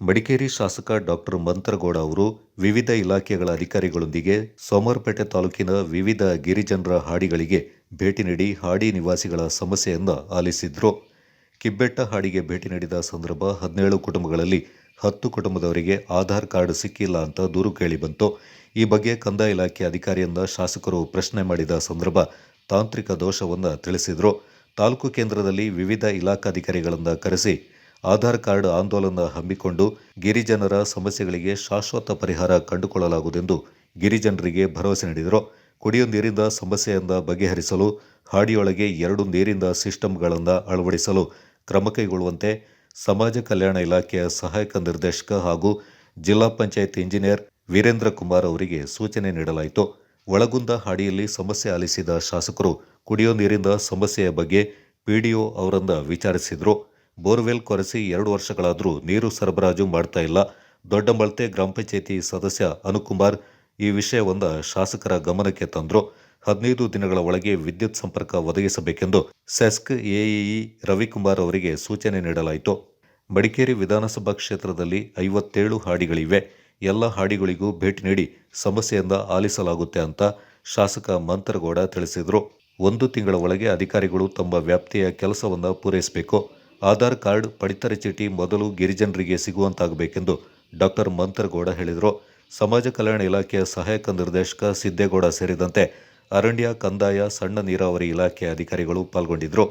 ಮಡಿಕೇರಿ ಶಾಸಕ ಡಾಕ್ಟರ್ ಮಂತ್ರಗೌಡ ಅವರು ವಿವಿಧ ಇಲಾಖೆಗಳ ಅಧಿಕಾರಿಗಳೊಂದಿಗೆ ಸೋಮವಾರಪೇಟೆ ತಾಲೂಕಿನ ವಿವಿಧ ಗಿರಿಜನರ ಹಾಡಿಗಳಿಗೆ ಭೇಟಿ ನೀಡಿ ಹಾಡಿ ನಿವಾಸಿಗಳ ಸಮಸ್ಯೆಯನ್ನು ಆಲಿಸಿದ್ರು. ಕಿಬ್ಬೆಟ್ಟ ಹಾಡಿಗೆ ಭೇಟಿ ನೀಡಿದ ಸಂದರ್ಭ ಹದಿನೇಳು ಕುಟುಂಬಗಳಲ್ಲಿ ಹತ್ತು ಕುಟುಂಬದವರಿಗೆ ಆಧಾರ್ ಕಾರ್ಡ್ ಸಿಕ್ಕಿಲ್ಲ ಅಂತ ದೂರು ಕೇಳಿಬಂತು ಈ ಬಗ್ಗೆ ಕಂದಾಯ ಇಲಾಖೆ ಅಧಿಕಾರಿಯಿಂದ ಶಾಸಕರು ಪ್ರಶ್ನೆ ಮಾಡಿದ ಸಂದರ್ಭ ತಾಂತ್ರಿಕ ದೋಷವನ್ನು ತಿಳಿಸಿದರು. ತಾಲೂಕು ಕೇಂದ್ರದಲ್ಲಿ ವಿವಿಧ ಇಲಾಖಾಧಿಕಾರಿಗಳಿಂದ ಕರೆಸಿ ಆಧಾರ್ ಕಾರ್ಡ್ ಆಂದೋಲನ ಹಮ್ಮಿಕೊಂಡು ಗಿರಿಜನರ ಸಮಸ್ಯೆಗಳಿಗೆ ಶಾಶ್ವತ ಪರಿಹಾರ ಕಂಡುಕೊಳ್ಳಲಾಗುವುದೆಂದು ಗಿರಿಜನರಿಗೆ ಭರವಸೆ ನೀಡಿದರು. ಕುಡಿಯುವ ನೀರಿಂದ ಸಮಸ್ಯೆಯಿಂದ ಬಗೆಹರಿಸಲು, ಹಾಡಿಯೊಳಗೆ ಎರಡು ನೀರಿಂದ ಸಿಸ್ಟಮ್ಗಳನ್ನು ಅಳವಡಿಸಲು ಕ್ರಮ ಕೈಗೊಳ್ಳುವಂತೆ ಸಮಾಜ ಕಲ್ಯಾಣ ಇಲಾಖೆಯ ಸಹಾಯಕ ನಿರ್ದೇಶಕ ಹಾಗೂ ಜಿಲ್ಲಾ ಪಂಚಾಯತ್ ಇಂಜಿನಿಯರ್ ವೀರೇಂದ್ರ ಕುಮಾರ್ ಅವರಿಗೆ ಸೂಚನೆ ನೀಡಲಾಯಿತು. ಒಳಗುಂದ ಹಾಡಿಯಲ್ಲಿ ಸಮಸ್ಯೆ ಆಲಿಸಿದ ಶಾಸಕರು ಕುಡಿಯೋ ನೀರಿಂದ ಸಮಸ್ಯೆಯ ಬಗ್ಗೆ ಪಿಡಿಒ ಅವರನ್ನು ವಿಚಾರಿಸಿದರು. ಬೋರ್ವೆಲ್ ಕೊರೆಸಿ ಎರಡು ವರ್ಷಗಳಾದರೂ ನೀರು ಸರಬರಾಜು ಮಾಡ್ತಾ ಇಲ್ಲ. ದೊಡ್ಡಂಬಳ್ತೆ ಗ್ರಾಮ ಪಂಚಾಯಿತಿ ಸದಸ್ಯ ಅನುಕುಮಾರ್ ಈ ವಿಷಯವೊಂದ ಶಾಸಕರ ಗಮನಕ್ಕೆ ತಂದರು. ಹದಿನೈದು ದಿನಗಳ ಒಳಗೆ ವಿದ್ಯುತ್ ಸಂಪರ್ಕ ಒದಗಿಸಬೇಕೆಂದು ಸೆಸ್ಕ್ ಎಇಇ ರವಿಕುಮಾರ್ ಅವರಿಗೆ ಸೂಚನೆ ನೀಡಲಾಯಿತು. ಮಡಿಕೇರಿ ವಿಧಾನಸಭಾ ಕ್ಷೇತ್ರದಲ್ಲಿ ಐವತ್ತೇಳು ಹಾಡಿಗಳಿವೆ. ಎಲ್ಲ ಹಾಡಿಗಳಿಗೂ ಭೇಟಿ ನೀಡಿ ಸಮಸ್ಯೆಯಿಂದ ಆಲಿಸಲಾಗುತ್ತೆ ಅಂತ ಶಾಸಕ ಮಂತ್ರಗೌಡ ತಿಳಿಸಿದರು. ಒಂದು ತಿಂಗಳ ಒಳಗೆ ಅಧಿಕಾರಿಗಳು ತಮ್ಮ ವ್ಯಾಪ್ತಿಯ ಕೆಲಸವನ್ನು ಪೂರೈಸಬೇಕು. ಆಧಾರ್ ಕಾರ್ಡ್, ಪಡಿತರ ಚೀಟಿ ಮೊದಲು ಗಿರಿಜನರಿಗೆ ಸಿಗುವಂತಾಗಬೇಕೆಂದು ಡಾಕ್ಟರ್ ಮಂತ್ರಗೌಡ ಹೇಳಿದರು. ಸಮಾಜ ಕಲ್ಯಾಣ ಇಲಾಖೆಯ ಸಹಾಯಕ ನಿರ್ದೇಶಕ ಸಿದ್ದೇಗೌಡ ಸೇರಿದಂತೆ ಅರಣ್ಯ, ಕಂದಾಯ, ಸಣ್ಣ ನೀರಾವರಿ ಇಲಾಖೆ ಅಧಿಕಾರಿಗಳು ಪಾಲ್ಗೊಂಡಿದ್ದರು.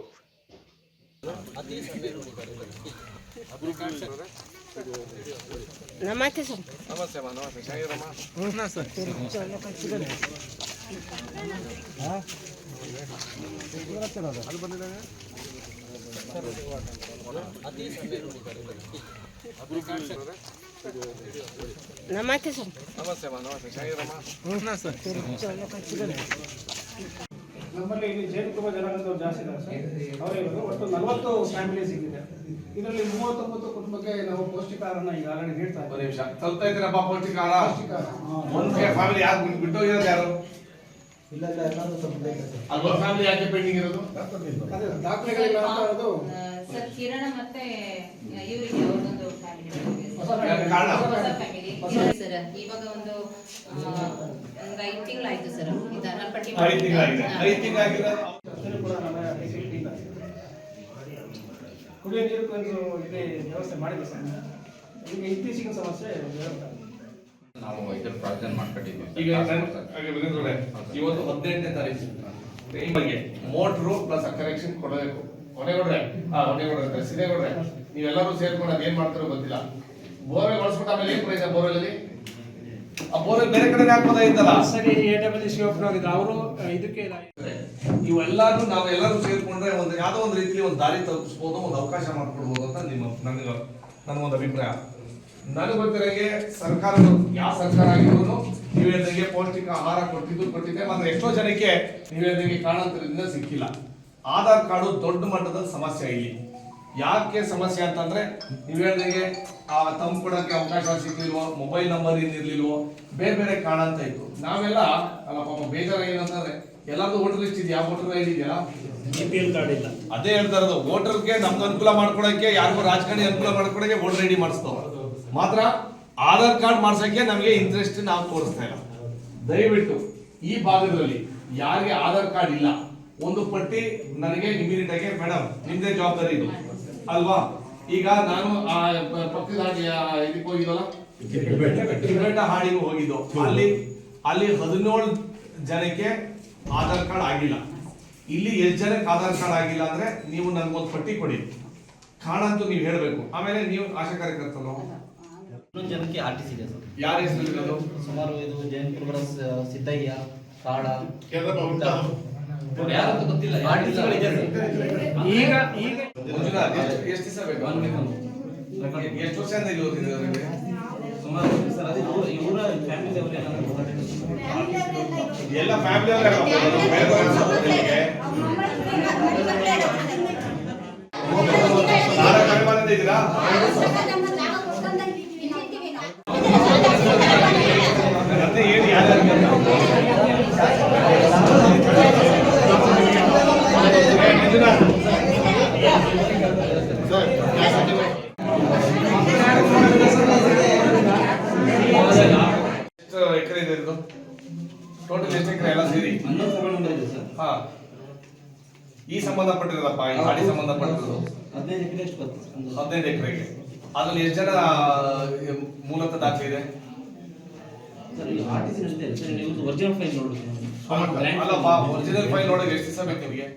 ನಮಸ್ತೆ ಸರ್. ನಮಸ್ತೆ ನಮಸ್ತೆ ನಮ್ಮಲ್ಲಿ ಇಲ್ಲಿ ಜೇನುತುಪ್ಪ ಜನಾಂಗದವ್ರು ಜಾಸ್ತಿ ಇದ್ದಾರೆ ಸರ್. ಅವರಿಗೆ ಒಟ್ಟು ನಲವತ್ತು ಫ್ಯಾಮಿಲೀಸ್ ಇದೆ ಇದರಲ್ಲಿ ಮೂವತ್ತೊಂಬತ್ತು ಕುಟುಂಬಕ್ಕೆ ನಾವು ಪೌಷ್ಟಿಕಾರನ ಈಗ ಆಲ್ರೆಡಿ ನೀಡ್ತಾ ಇದ್ದೀವಿ. ತಲ್ತಾ ಇದ್ದೀರಪ್ಪ ಪೌಷ್ಟಿಕಾರ ಒಂದು ಫ್ಯಾಮಿಲಿ ಯಾರು ಬಿಟ್ಟು ಹೋಗಿರೋದು ಯಾರು? ಅಲ್ಲಿ ಒಂದು ಫ್ಯಾಮಿಲಿ ಯಾಕೆ ಪೆಂಡಿಂಗ್ ಇರೋದು? ಅದೇ ದಾಖಲೆಗಳಿಲ್ಲ ಅಂತ ಅದು ಸರ್ ಕಿರಣ ಮತ್ತೆ ಇವರಿಗೆ ಅವ್ರದೊಂದು ಫ್ಯಾಮಿಲಿ ಫ್ಯಾಮಿಲಿ ಸರ್ ಇವಾಗ ಒಂದು ಒಂದು ಐದು ತಿಂಗಳಾಯ್ತು ಸರ್. ಇದು ಐದು ತಿಂಗಳಾಗಿದೆ. ಐದು ಕೂಡ ಇಲ್ಲ. ಕುಡಿಯೋ ನೀರು ಒಂದು ಇಲ್ಲಿ ವ್ಯವಸ್ಥೆ ಮಾಡಿದೆ ಸರ್. ಈಗ ಇತ್ತೀಚಿನ ಸಮಸ್ಯೆ ಹೇಳ್ತಾರೆ ನಾವು ಇದ್ರ ಪ್ರಾರ್ಥನೆ ಮಾಡ್ಕೊಂಡಿದ್ವಿ ಈಗ ಇವತ್ತು ಹದಿನೆಂಟನೇ ತಾರೀಕು ನಿಮಗೆ ಮೋಟ್ರು ಪ್ಲಸ್ ಕರೆಕ್ಷನ್ ಕೊಡಬೇಕು. ಹೊನೆಗೌಡ್ರೆ ಅಂತ ಸಿದ್ದೇಗೌಡ್ರೆ ನೀವೆಲ್ಲರೂ ಸೇರ್ಕೊಂಡು ಅದೇನ್ ಮಾಡ್ತಾರೋ ಗೊತ್ತಿಲ್ಲ. ಬೋರ್ವೆಲ್ ಬಳಸ್ಬಿಟ್ಟು ಆಮೇಲೆ ಏನ್ ಪ್ರಯೋಜನ ಬೋರ್ವೆಲ್ ಅಲ್ಲಿ ಆ ಬೋರ್ವೆಲ್ ಬೇರೆ ಕಡೆ ಹಾಕ್ಬೋದಾಗಿತ್ತಲ್ಲ ಸರಿ ಎ ಡಬ್ಲ್ಯೂ ಹೋಗಿದ್ರು ಅವರು ಇದಕ್ಕೆ ಇವೆಲ್ಲಾರು ನಾವು ಎಲ್ಲರೂ ಸೇರ್ಕೊಂಡ್ರೆ ಒಂದು ಯಾವ್ದೋ ಒಂದು ರೀತಿಲಿ ಒಂದು ದಾರಿ ತಪ್ಪಿಸ್ಬೋದು ಒಂದು ಅವಕಾಶ ಮಾಡ್ಕೊಡ್ಬೋದು ಅಂತ ನಿಮ್ಮ ನನಗೆ ನನ್ನ ಒಂದು ಅಭಿಪ್ರಾಯ. ನನಗೆ ಗೊತ್ತಿರಂಗೆ ಸರ್ಕಾರದ ಯಾವ ಸರ್ಕಾರ ಆಗಿದ್ರು ನೀವು ಹೇಳ್ದಂಗೆ ಪೌಷ್ಟಿಕ ಆಹಾರ ಕೊಟ್ಟಿದ್ದು ಕೊಟ್ಟಿದೆ ಮಾತ್ರ ಎಷ್ಟೋ ಜನಕ್ಕೆ ನೀವು ಹೇಳ್ದಂಗೆ ಕಾರಣಾಂತರದಿಂದ ಸಿಕ್ಕಿಲ್ಲ. ಆಧಾರ್ ಕಾರ್ಡು ದೊಡ್ಡ ಮಟ್ಟದ ಸಮಸ್ಯೆ ಇಲ್ಲಿ. ಯಾಕೆ ಸಮಸ್ಯೆ ಅಂತಂದ್ರೆ ನೀವು ಹೇಳ್ದಂಗೆ ಆ ತಂಪು ಕೊಡಕ್ಕೆ ಅವಕಾಶ ಸಿಗ್ಲಿಲ್ವೋ ಮೊಬೈಲ್ ನಂಬರ್ ಏನಿರ್ಲಿಲ್ವೋ ಬೇರೆ ಬೇರೆ ಕಾರಣ ಅಂತ ಇತ್ತು. ನಾವೆಲ್ಲ ಅಲ್ಲ ಪಾಪ ಬೇಜಾರ ಏನಂತಂದ್ರೆ ಎಲ್ಲರೂ ವೋಟರ್ ಲಿಸ್ಟ್ ಇದೆಯಾ? ವೋಟರ್ ಐಡಿ ಇದೆಯಾ? ಅದೇ ಹೇಳ್ತಾ ಇರೋದು ವೋಟರ್ಗೆ ನಮ್ಗೆ ಅನುಕೂಲ ಮಾಡ್ಕೊಳಕ್ಕೆ ಯಾರಿಗೂ ರಾಜಕಾರಣಿ ಅನುಕೂಲ ಮಾಡ್ಕೊಳಕ್ಕೆ ವೋಟರ್ ಐಡಿ ಮಾಡಿಸ್ತಾವ ಮಾತ್ರ ಆಧಾರ್ ಕಾರ್ಡ್ ಮಾಡ್ಸೋಕ್ಕೆ ನಮಗೆ ಇಂಟ್ರೆಸ್ಟ್ ನಾವು ತೋರಿಸ್ತಾ ಇಲ್ಲ. ದಯವಿಟ್ಟು ಈ ಭಾಗದಲ್ಲಿ ಯಾರಿಗೆ ಆಧಾರ್ ಕಾರ್ಡ್ ಇಲ್ಲ, ಒಂದು ಪಟ್ಟಿ ನನಗೆ ಇಮಿಡಿಯೇಟ್ ಆಗಿ ಮೇಡಮ್ ನಿಮ್ದೇ ಜವಾಬ್ದಾರಿ ಇದು. ಅಲ್ವಾ? ಈಗ ನಾನು ಇದಕ್ಕೆ ಹೋಗಿದ್ವಲ್ಲ? ಹಾಡಿಗೆ ಹೋಗಿದ್ದು. ಅಲ್ಲಿ ಅಲ್ಲಿ ಹದಿನೇಳು ಜನಕ್ಕೆ ಆಧಾರ್ ಕಾರ್ಡ್ ಆಗಿಲ್ಲ. ಇಲ್ಲಿ ಎಷ್ಟು ಜನಕ್ಕೆ ಆಧಾರ್ ಕಾರ್ಡ್ ಆಗಿಲ್ಲ ಅಂದ್ರೆ ನೀವು ನನ್ಗೊಂದು ಪಟ್ಟಿ ಕೊಡಿ. ಕಾಣಂತೂ ನೀವು ಹೇಳಬೇಕು. ಆಮೇಲೆ ನೀವು ಆಶಾ ಕಾರ್ಯಕರ್ತರು. ಇನ್ನೊಂದು ಜನಕ್ಕೆ ಆರ್ ಟಿ ಸಿ ಇದೆ ಸರ್. ಯಾರ ಹೆಸರು ಸುಮಾರು ಇದು ಜಯಂತಪುರ ಸಿದ್ದಯ್ಯ ಕಾಡ ಕೇಂದ್ರ ಯಾರು ಅಂತ ಗೊತ್ತಿಲ್ಲ. ಆರ್ ಟಿ ಸಿಗಳಿದೆ ಸರ್. ಈಗ ಈಗ. ಎಷ್ಟು ಎಷ್ಟು ದಿವಸ ಬೇಕು. ಎಷ್ಟು ವರ್ಷದಿಂದ ಇಲ್ಲಿ ಓದಿದ್ದಾರೆ ಸುಮಾರು ಸರ್ ಅದು ಇವರ ಫ್ಯಾಮಿಲಿ ಅವರೇ ಎಲ್ಲ ಫ್ಯಾಮಿಲಿ ಇದ್ದೀರಾ ಎಕರೆ ಇದೆ ಟೋಟಲ್ ಎಷ್ಟು ಎಕರೆ ಎಲ್ಲ ಸೇರಿ? ಹಾ. ಈ ಸಂಬಂಧಪಟ್ಟಿರೋದಪ್ಪ ಈ ಹಾಡಿ ಸಂಬಂಧಪಟ್ಟಿರೋದು? ಹದಿನೈದು ಎಕರೆಗೆ. ಅದ್ರಲ್ಲಿ ಎಷ್ಟು ಜನ ಮೂಲತಃ ದಾಖಲೆ ಇದೆ? ಅಲ್ಲಪ್ಪ ಒರಿಜಿನಲ್ ಫೈಲ್ ನೋಡೋಕ್ಕೆ ಎಷ್ಟು ಸಮಯ ಬೇಕು ನಿಮಗೆ?